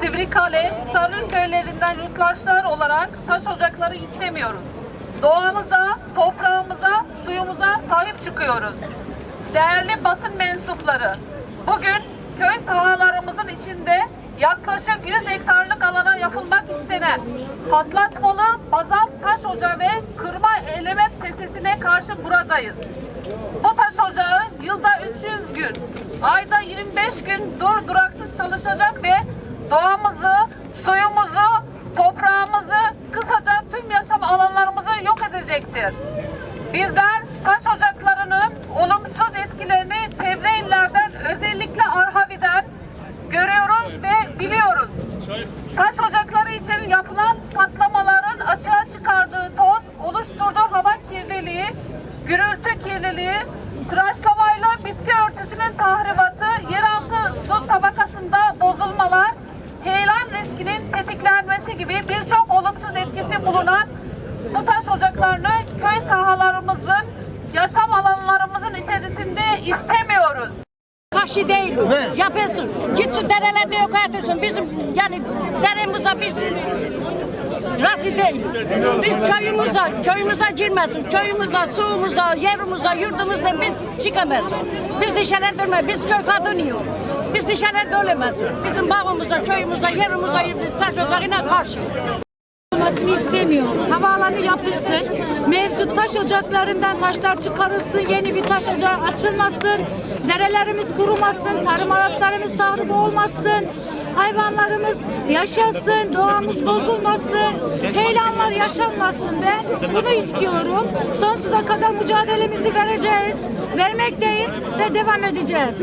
Sivrikale, Sarı köylerinden yurttaşlar olarak taş ocakları istemiyoruz. Doğamıza, toprağımıza, suyumuza sahip çıkıyoruz. Değerli basın mensupları, bugün köy sahalarımızın içinde yaklaşık 100 hektarlık alana yapılmak istenen patlatmalı bazalt taş ocağı ve kırma element tesisine karşı buradayız. Bu taş ocağı yılda 300 gün, ayda 25 gün dur duraksız çalışacak ve doğamızı, suyumuzu, toprağımızı, kısaca tüm yaşam alanlarımızı yok edecektir. Bizler taş ocaklarının olumsuz etkilerini çevre illerden özellikle Arhavi'den görüyoruz ve biliyoruz. Taş ocakları için yapılan patlamaların açığa çıkardığı toz, oluşturduğu hava kirliliği, gürültü kirliliği, tıraşlamayla Karşı değil. Ver. Yapıyorsun. Git şu derelerde yok atıyorsun. Bizim yani deremize biz Rası değil. Biz köyümüze, köyümüze girmesin. Köyümüze, suyumuza, yerimize, yurdumuzda biz çıkamayız. Biz dışarı dönmeyiz. Biz köy kadınıyız. Biz dışarı dönemeyiz. Bizim bağımıza, köyümüze, yerimize, taş ocağına karşı. İstemiyorum. Havaalanı yapılsın, mevcut taş ocaklarından taşlar çıkarılsın, yeni bir taş ocağı açılmasın, derelerimiz kurumasın, tarım araçlarımız tahrip olmasın, hayvanlarımız yaşasın, doğamız bozulmasın, heyelanlar yaşanmasın ben bunu istiyorum. Sonsuza kadar mücadelemizi vereceğiz, vermekteyiz ve devam edeceğiz.